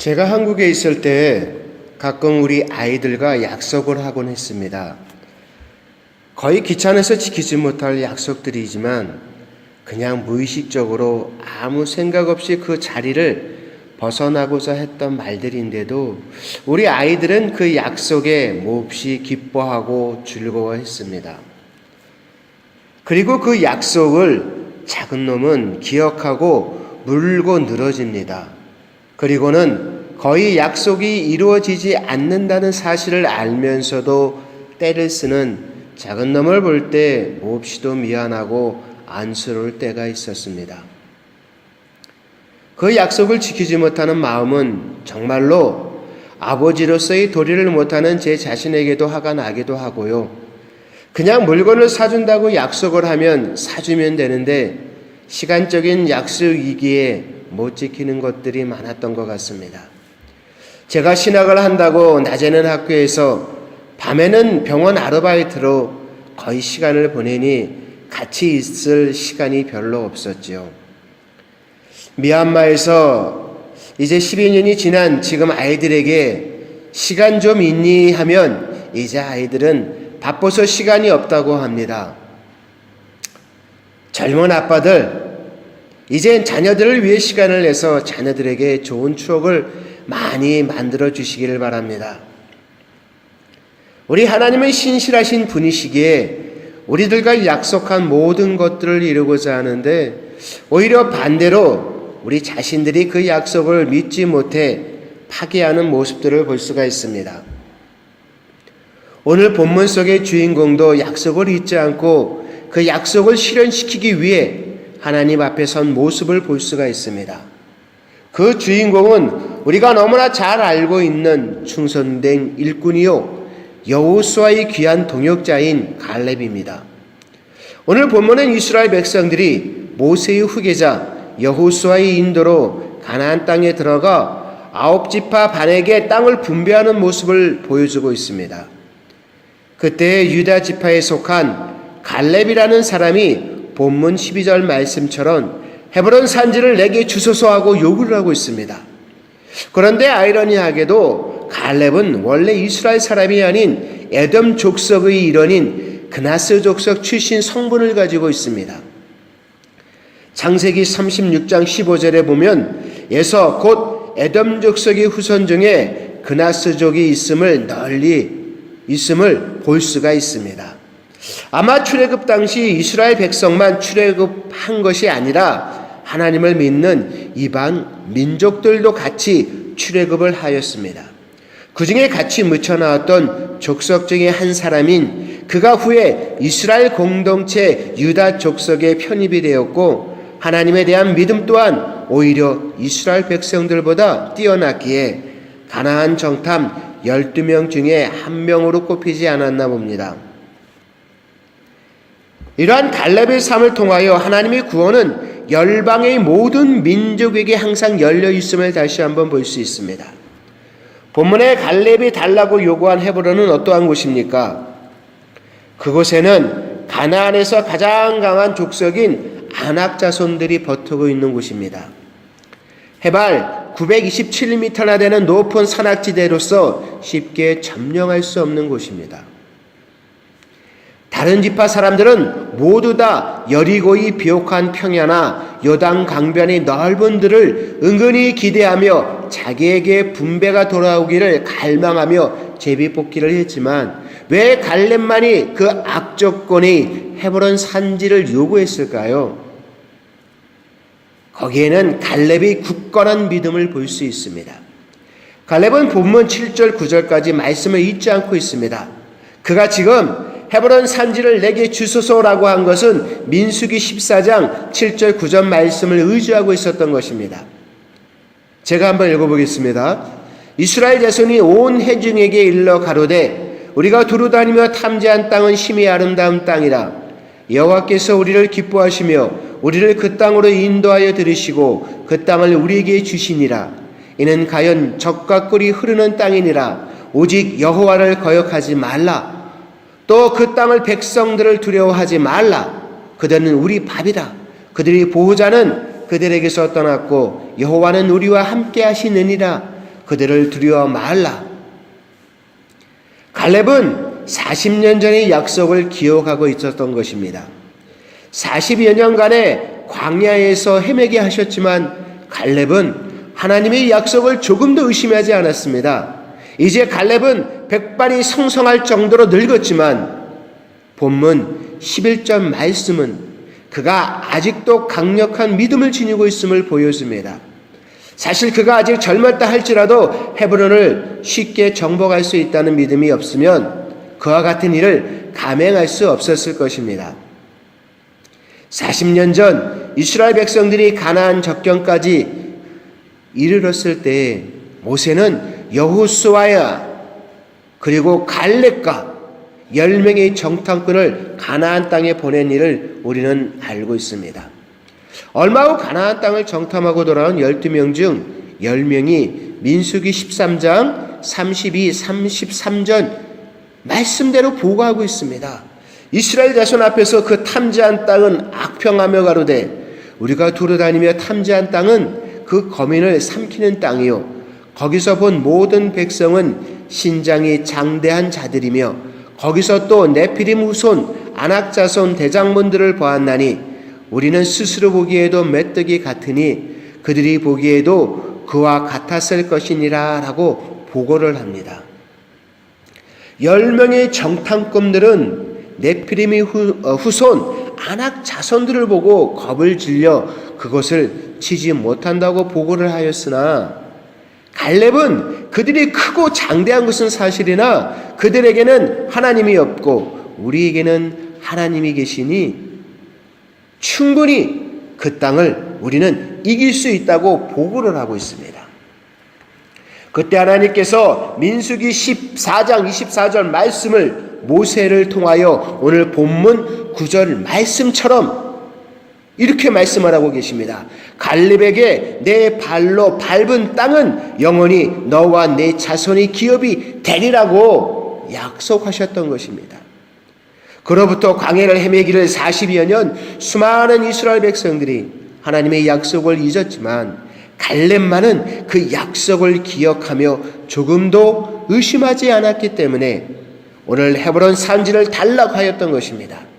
제가 한국에 있을 때 가끔 우리 아이들과 약속을 하곤 했습니다. 거의 귀찮아서 지키지 못할 약속들이지만 그냥 무의식적으로 아무 생각 없이 그 자리를 벗어나고자 했던 말들인데도 우리 아이들은 그 약속에 몹시 기뻐하고 즐거워했습니다. 그리고 그 약속을 작은 놈은 기억하고 물고 늘어집니다. 그리고는 거의 약속이 이루어지지 않는다는 사실을 알면서도 때를 쓰는 작은 놈을 볼 때 몹시도 미안하고 안쓰러울 때가 있었습니다. 그 약속을 지키지 못하는 마음은 정말로 아버지로서의 도리를 못하는 제 자신에게도 화가 나기도 하고요. 그냥 물건을 사준다고 약속을 하면 사주면 되는데 시간적인 약속이기에 못 지키는 것들이 많았던 것 같습니다. 제가 신학을 한다고 낮에는 학교에서 밤에는 병원 아르바이트로 거의 시간을 보내니 같이 있을 시간이 별로 없었지요. 미얀마에서 이제 12년이 지난 지금 아이들에게 시간 좀 있니 하면 이제 아이들은 바빠서 시간이 없다고 합니다. 젊은 아빠들, 이젠 자녀들을 위해 시간을 내서 자녀들에게 좋은 추억을 많이 만들어 주시기를 바랍니다. 우리 하나님은 신실하신 분이시기에 우리들과 약속한 모든 것들을 이루고자 하는데 오히려 반대로 우리 자신들이 그 약속을 믿지 못해 파괴하는 모습들을 볼 수가 있습니다. 오늘 본문 속의 주인공도 약속을 잊지 않고 그 약속을 실현시키기 위해 하나님 앞에 선 모습을 볼 수가 있습니다. 그 주인공은 우리가 너무나 잘 알고 있는 충성된 일꾼이요 여호수아의 귀한 동역자인 갈렙입니다. 오늘 본문은 이스라엘 백성들이 모세의 후계자 여호수아의 인도로 가나안 땅에 들어가 아홉 지파 반에게 땅을 분배하는 모습을 보여주고 있습니다. 그때 유다 지파에 속한 갈렙이라는 사람이 본문 12절 말씀처럼 헤브론 산지를 내게 주소서 하고 요구를 하고 있습니다. 그런데 아이러니하게도 갈렙은 원래 이스라엘 사람이 아닌 에돔 족속의 일원인 그나스 족속 출신 성분을 가지고 있습니다. 창세기 36장 15절에 보면 에서 곧 에돔 족속의 후손 중에 그나스족이 있음을 널리 있음을 볼 수가 있습니다. 아마 출애굽 당시 이스라엘 백성만 출애굽한 것이 아니라 하나님을 믿는 이방 민족들도 같이 출애굽을 하였습니다. 그 중에 같이 묻혀 나왔던 족속 중에 한 사람인 그가 후에 이스라엘 공동체 유다 족속에 편입이 되었고 하나님에 대한 믿음 또한 오히려 이스라엘 백성들보다 뛰어났기에 가나안 정탐 12명 중에 한 명으로 꼽히지 않았나 봅니다. 이러한 갈렙의 삶을 통하여 하나님의 구원은 열방의 모든 민족에게 항상 열려 있음을 다시 한번 볼 수 있습니다. 본문에 갈렙이 달라고 요구한 헤브론은 어떠한 곳입니까? 그곳에는 가나안에서 가장 강한 족속인 아낙 자손들이 버티고 있는 곳입니다. 해발 927m나 되는 높은 산악지대로서 쉽게 점령할 수 없는 곳입니다. 다른 지파 사람들은 모두 다 여리고의 비옥한 평야나 요단 강변의 넓은 들을 은근히 기대하며 자기에게 분배가 돌아오기를 갈망하며 제비뽑기를 했지만 왜 갈렙만이 그 악조건의 헤브론 산지를 요구했을까요? 거기에는 갈렙이 굳건한 믿음을 볼 수 있습니다. 갈렙은 본문 7절 9절까지 말씀을 잊지 않고 있습니다. 그가 지금 헤브론 산지를 내게 주소서라고 한 것은 민수기 14장 7절 9절 말씀을 의지하고 있었던 것입니다. 제가 한번 읽어보겠습니다. 이스라엘 자손이 온 해중에게 일러 가로되 우리가 두루 다니며 탐지한 땅은 심히 아름다운 땅이라 여호와께서 우리를 기뻐하시며 우리를 그 땅으로 인도하여 들으시고 그 땅을 우리에게 주시니라 이는 가연 적과 꿀이 흐르는 땅이니라 오직 여호와를 거역하지 말라 또 그 땅을 백성들을 두려워하지 말라 그들은 우리 밥이다 그들이 보호자는 그들에게서 떠났고 여호와는 우리와 함께 하시느니라 그들을 두려워 말라. 갈렙은 40년 전의 약속을 기억하고 있었던 것입니다. 40여 년간의 광야에서 헤매게 하셨지만 갈렙은 하나님의 약속을 조금도 의심하지 않았습니다. 이제 갈렙은 백발이 성성할 정도로 늙었지만 본문 11절 말씀은 그가 아직도 강력한 믿음을 지니고 있음을 보여줍니다. 사실 그가 아직 젊었다 할지라도 헤브론을 쉽게 정복할 수 있다는 믿음이 없으면 그와 같은 일을 감행할 수 없었을 것입니다. 40년 전 이스라엘 백성들이 가나안 적경까지 이르렀을 때 모세는 여호수아야 그리고 갈렙과 10명의 정탐꾼을 가나안 땅에 보낸 일을 우리는 알고 있습니다. 얼마 후 가나안 땅을 정탐하고 돌아온 12명 중 10명이 민수기 13장 32, 33전 말씀대로 보고하고 있습니다. 이스라엘 자손 앞에서 그 탐지한 땅은 악평하며 가로되 우리가 두루다니며 탐지한 땅은 그 거민을 삼키는 땅이요 거기서 본 모든 백성은 신장이 장대한 자들이며 거기서 또 네피림 후손 안악자손 대장문들을 보았나니 우리는 스스로 보기에도 메뚜기 같으니 그들이 보기에도 그와 같았을 것이니라 라고 보고를 합니다. 열 명의 정탐꾼들은 네피림의 후, 어, 후손 안악 자손들을 보고 겁을 질려 그것을 치지 못한다고 보고를 하였으나 갈렙은 그들이 크고 장대한 것은 사실이나 그들에게는 하나님이 없고 우리에게는 하나님이 계시니 충분히 그 땅을 우리는 이길 수 있다고 보고를 하고 있습니다. 그때 하나님께서 민수기 14장 24절 말씀을 모세를 통하여 오늘 본문 9절 말씀처럼 이렇게 말씀을 하고 계십니다. 갈렙에게 내 발로 밟은 땅은 영원히 너와 내 자손이 기업이 되리라고 약속하셨던 것입니다. 그로부터 광해를 헤매기를 40여 년 수많은 이스라엘 백성들이 하나님의 약속을 잊었지만 갈렙만은 그 약속을 기억하며 조금도 의심하지 않았기 때문에 오늘 헤브론 산지를 단락하였던 것입니다.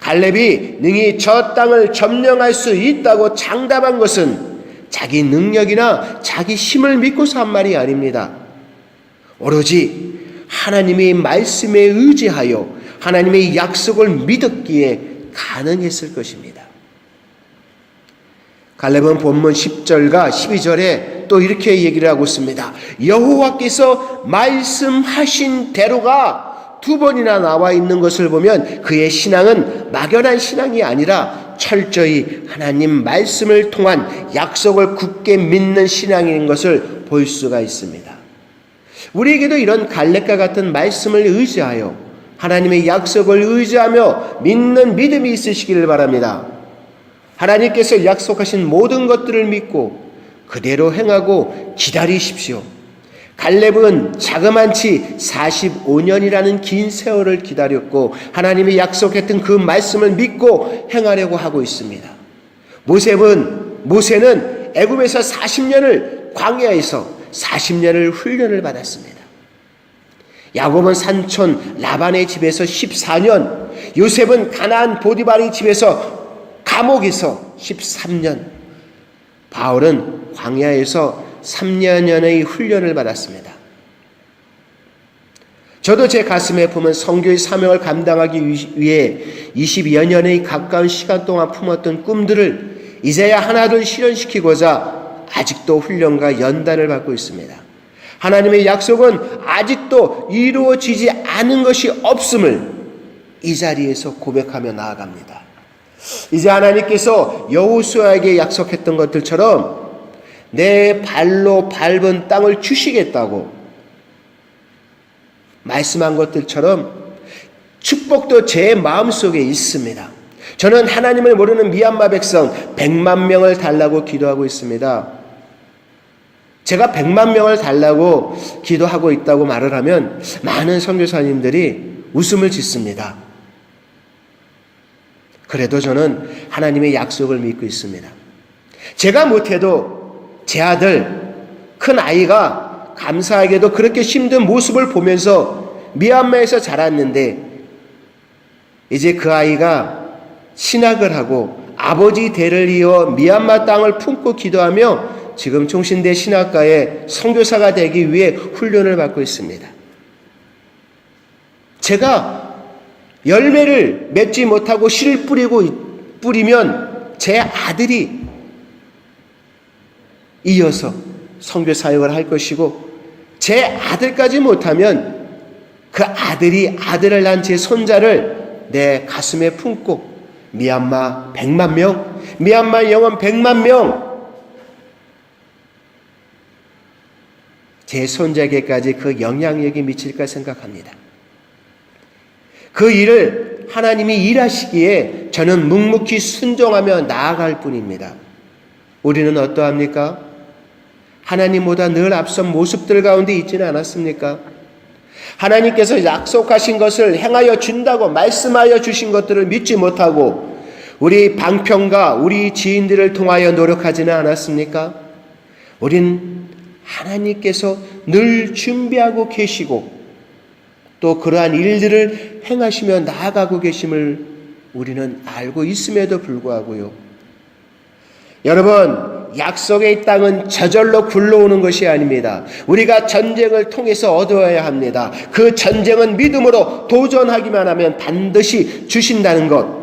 갈렙이 능히 저 땅을 점령할 수 있다고 장담한 것은 자기 능력이나 자기 힘을 믿고서 한 말이 아닙니다. 오로지 하나님의 말씀에 의지하여 하나님의 약속을 믿었기에 가능했을 것입니다. 갈렙은 본문 10절과 12절에 또 이렇게 얘기를 하고 있습니다. 여호와께서 말씀하신 대로가 두 번이나 나와 있는 것을 보면 그의 신앙은 막연한 신앙이 아니라 철저히 하나님 말씀을 통한 약속을 굳게 믿는 신앙인 것을 볼 수가 있습니다. 우리에게도 이런 갈렙과 같은 말씀을 의지하여 하나님의 약속을 의지하며 믿는 믿음이 있으시기를 바랍니다. 하나님께서 약속하신 모든 것들을 믿고 그대로 행하고 기다리십시오. 갈렙은 자그만치 45년이라는 긴 세월을 기다렸고 하나님이 약속했던 그 말씀을 믿고 행하려고 하고 있습니다. 모세는 모세는 애굽에서 40년을 광야에서 40년을 훈련을 받았습니다. 야곱은 산촌 라반의 집에서 14년, 요셉은 가나안 보디바리 집에서 감옥에서 13년, 바울은 광야에서 3년여의 훈련을 받았습니다. 저도 제 가슴에 품은 성교의 사명을 감당하기 위해 20여 년의 가까운 시간 동안 품었던 꿈들을 이제야 하나둘 실현시키고자 아직도 훈련과 연단을 받고 있습니다. 하나님의 약속은 아직도 이루어지지 않은 것이 없음을 이 자리에서 고백하며 나아갑니다. 이제 하나님께서 여호수아에게 약속했던 것들처럼 내 발로 밟은 땅을 주시겠다고 말씀한 것들처럼 축복도 제 마음속에 있습니다. 저는 하나님을 모르는 미얀마 백성 100만 명을 달라고 기도하고 있습니다. 제가 100만 명을 달라고 기도하고 있다고 말을 하면 많은 선교사님들이 웃음을 짓습니다. 그래도 저는 하나님의 약속을 믿고 있습니다. 제가 못해도 제 아들, 큰 아이가 감사하게도 그렇게 힘든 모습을 보면서 미얀마에서 자랐는데 이제 그 아이가 신학을 하고 아버지 대를 이어 미얀마 땅을 품고 기도하며 지금 총신대 신학과의 선교사가 되기 위해 훈련을 받고 있습니다. 제가 열매를 맺지 못하고 씨를 뿌리고 뿌리면 제 아들이 이어서 선교 사역을 할 것이고 제 아들까지 못하면 그 아들이 아들을 낳은 제 손자를 내 가슴에 품고 미얀마 100만 명, 미얀마 영혼 100만 명, 제 손자에게까지 그 영향력이 미칠까 생각합니다. 그 일을 하나님이 일하시기에 저는 묵묵히 순종하며 나아갈 뿐입니다. 우리는 어떠합니까? 하나님보다 늘 앞선 모습들 가운데 있지는 않았습니까? 하나님께서 약속하신 것을 행하여 준다고 말씀하여 주신 것들을 믿지 못하고 우리 방편과 우리 지인들을 통하여 노력하지는 않았습니까? 우린 하나님께서 늘 준비하고 계시고 또 그러한 일들을 행하시며 나아가고 계심을 우리는 알고 있음에도 불구하고요. 여러분, 약속의 땅은 저절로 굴러오는 것이 아닙니다. 우리가 전쟁을 통해서 얻어야 합니다. 그 전쟁은 믿음으로 도전하기만 하면 반드시 주신다는 것.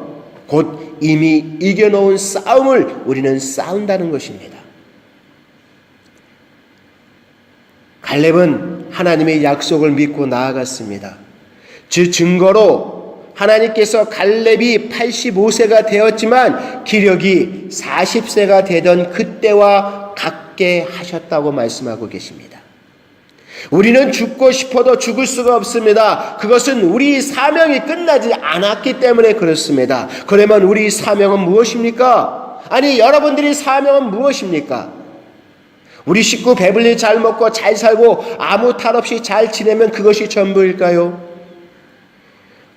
곧 이미 이겨놓은 싸움을 우리는 싸운다는 것입니다. 갈렙은 하나님의 약속을 믿고 나아갔습니다. 그 증거로 하나님께서 갈렙이 85세가 되었지만 기력이 40세가 되던 그때와 같게 하셨다고 말씀하고 계십니다. 우리는 죽고 싶어도 죽을 수가 없습니다. 그것은 우리 사명이 끝나지 않았기 때문에 그렇습니다. 그러면 우리 사명은 무엇입니까? 아니, 여러분들이 사명은 무엇입니까? 우리 식구 배불리 잘 먹고 잘 살고 아무 탈 없이 잘 지내면 그것이 전부일까요?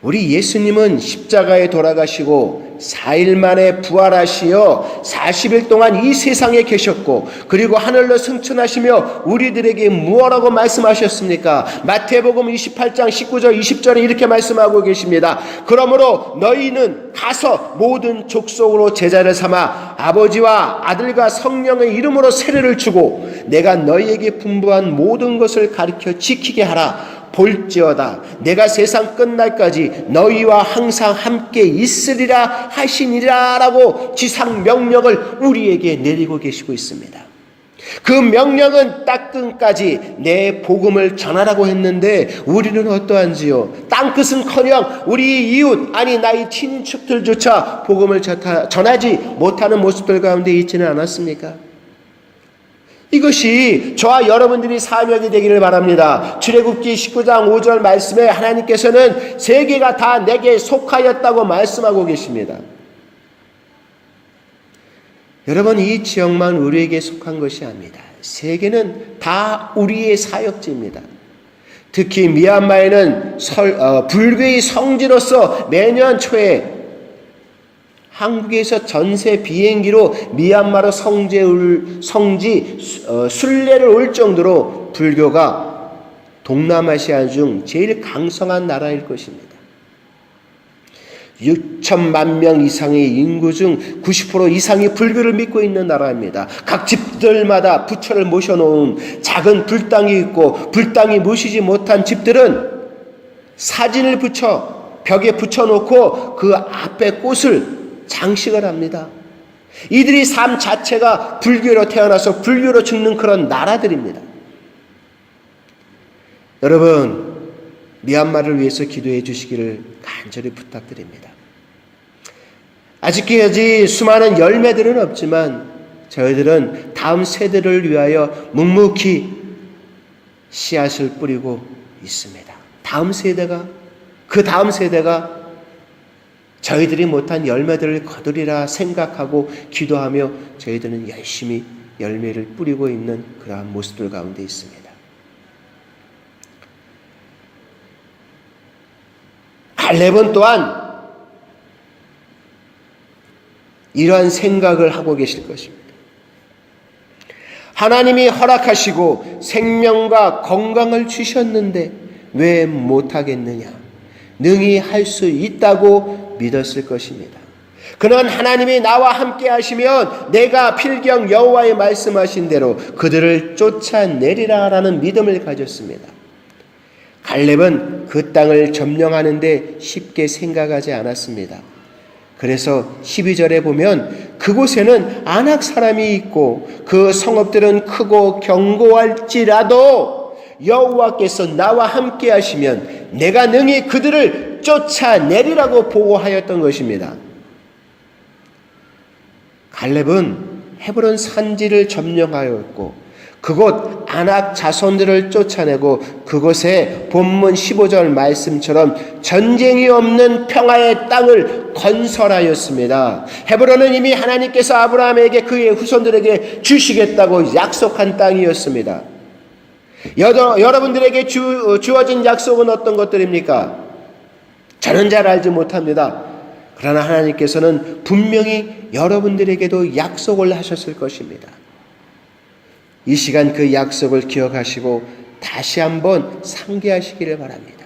우리 예수님은 십자가에 돌아가시고 4일 만에 부활하시어 40일 동안 이 세상에 계셨고 그리고 하늘로 승천하시며 우리들에게 무엇라고 말씀하셨습니까? 마태복음 28장 19절 20절에 이렇게 말씀하고 계십니다. 그러므로 너희는 가서 모든 족속으로 제자를 삼아 아버지와 아들과 성령의 이름으로 세례를 주고 내가 너희에게 분부한 모든 것을 가르쳐 지키게 하라. 볼지어다 내가 세상 끝날까지 너희와 항상 함께 있으리라 하시니라라고 지상 명령을 우리에게 내리고 계시고 있습니다. 그 명령은 땅끝까지 내 복음을 전하라고 했는데 우리는 어떠한지요? 땅끝은커녕 우리 이웃 아니 나의 친척들조차 복음을 전하지 못하는 모습들 가운데 있지는 않았습니까? 이것이 저와 여러분들이 사명이 되기를 바랍니다. 출애굽기 19장 5절 말씀에 하나님께서는 세계가 다 내게 속하였다고 말씀하고 계십니다. 여러분 이 지역만 우리에게 속한 것이 아닙니다. 세계는 다 우리의 사역지입니다. 특히 미얀마에는 설, 어, 불교의 성지로서 매년 초에 한국에서 전세 비행기로 미얀마로 성지 성지 어, 순례를 올 정도로 불교가 동남아시아 중 제일 강성한 나라일 것입니다. 6천만 명 이상의 인구 중 90% 이상이 불교를 믿고 있는 나라입니다. 각 집들마다 부처를 모셔놓은 작은 불당이 있고 불당이 모시지 못한 집들은 사진을 붙여 벽에 붙여놓고 그 앞에 꽃을 장식을 합니다. 이들이 삶 자체가 불교로 태어나서 불교로 죽는 그런 나라들입니다. 여러분, 미얀마를 위해서 기도해 주시기를 간절히 부탁드립니다. 아직까지 수많은 열매들은 없지만 저희들은 다음 세대를 위하여 묵묵히 씨앗을 뿌리고 있습니다. 다음 세대가 그 다음 세대가 저희들이 못한 열매들을 거두리라 생각하고 기도하며 저희들은 열심히 열매를 뿌리고 있는 그러한 모습들 가운데 있습니다. 갈렙은 또한 이러한 생각을 하고 계실 것입니다. 하나님이 허락하시고 생명과 건강을 주셨는데 왜 못하겠느냐? 능히 할 수 있다고 믿었을 것입니다. 그는 하나님이 나와 함께 하시면 내가 필경 여호와의 말씀하신 대로 그들을 쫓아내리라라는 믿음을 가졌습니다. 갈렙은 그 땅을 점령하는데 쉽게 생각하지 않았습니다. 그래서 12절에 보면 그곳에는 안악 사람이 있고 그 성읍들은 크고 견고할지라도 여호와께서 나와 함께 하시면 내가 능히 그들을 쫓아내리라고 보고하였던 것입니다. 갈렙은 헤브론 산지를 점령하였고 그곳 안악 자손들을 쫓아내고 그곳에 본문 15절 말씀처럼 전쟁이 없는 평화의 땅을 건설하였습니다. 헤브론은 이미 하나님께서 아브라함에게 그의 후손들에게 주시겠다고 약속한 땅이었습니다. 여러, 여러분들에게 주, 주어진 약속은 어떤 것들입니까? 저는 잘 알지 못합니다. 그러나 하나님께서는 분명히 여러분들에게도 약속을 하셨을 것입니다. 이 시간 그 약속을 기억하시고 다시 한번 상기하시기를 바랍니다.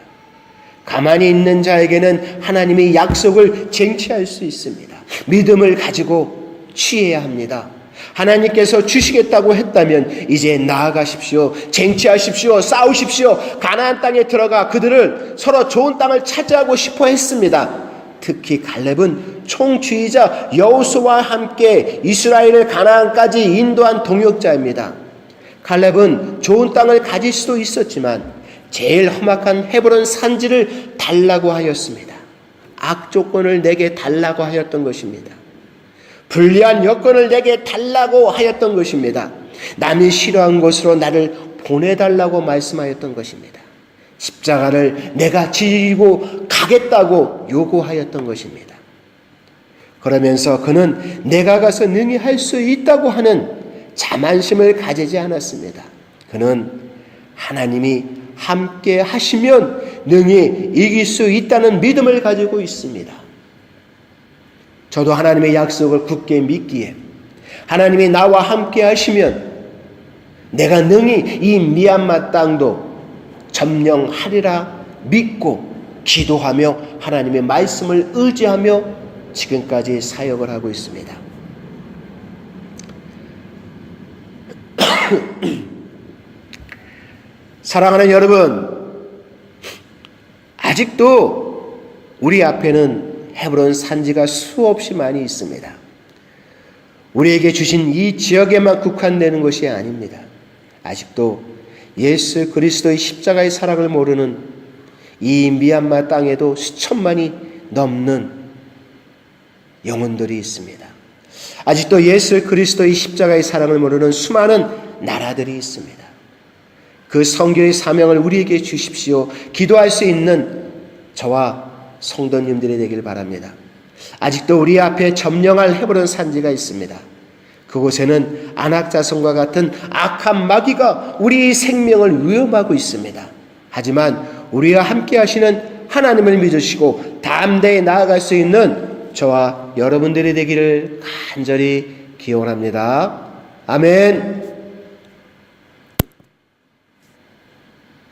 가만히 있는 자에게는 하나님의 약속을 쟁취할 수 있습니다. 믿음을 가지고 취해야 합니다. 하나님께서 주시겠다고 했다면 이제 나아가십시오. 쟁취하십시오. 싸우십시오. 가나안 땅에 들어가 그들을 서로 좋은 땅을 차지하고 싶어 했습니다. 특히 갈렙은 총주의자 여호수와 함께 이스라엘을 가나안까지 인도한 동역자입니다. 갈렙은 좋은 땅을 가질 수도 있었지만 제일 험악한 헤브론 산지를 달라고 하였습니다. 악조건을 내게 달라고 하였던 것입니다. 불리한 여건을 내게 달라고 하였던 것입니다. 남이 싫어한 곳으로 나를 보내달라고 말씀하였던 것입니다. 십자가를 내가 지고 가겠다고 요구하였던 것입니다. 그러면서 그는 내가 가서 능히 할 수 있다고 하는 자만심을 가지지 않았습니다. 그는 하나님이 함께 하시면 능히 이길 수 있다는 믿음을 가지고 있습니다. 저도 하나님의 약속을 굳게 믿기에 하나님이 나와 함께 하시면 내가 능히 이 미얀마 땅도 점령하리라 믿고 기도하며 하나님의 말씀을 의지하며 지금까지 사역을 하고 있습니다. 사랑하는 여러분, 아직도 우리 앞에는 헤브론 산지가 수없이 많이 있습니다. 우리에게 주신 이 지역에만 국한되는 것이 아닙니다. 아직도 예수 그리스도의 십자가의 사랑을 모르는 이 미얀마 땅에도 수천만이 넘는 영혼들이 있습니다. 아직도 예수 그리스도의 십자가의 사랑을 모르는 수많은 나라들이 있습니다. 그 성교의 사명을 우리에게 주십시오. 기도할 수 있는 저와 성도님들이 되길 바랍니다. 아직도 우리 앞에 점령할 해버린 산지가 있습니다. 그곳에는 안악자성과 같은 악한 마귀가 우리 생명을 위험하고 있습니다. 하지만 우리와 함께 하시는 하나님을 믿으시고 담대히 나아갈 수 있는 저와 여러분들이 되기를 간절히 기원합니다. 아멘.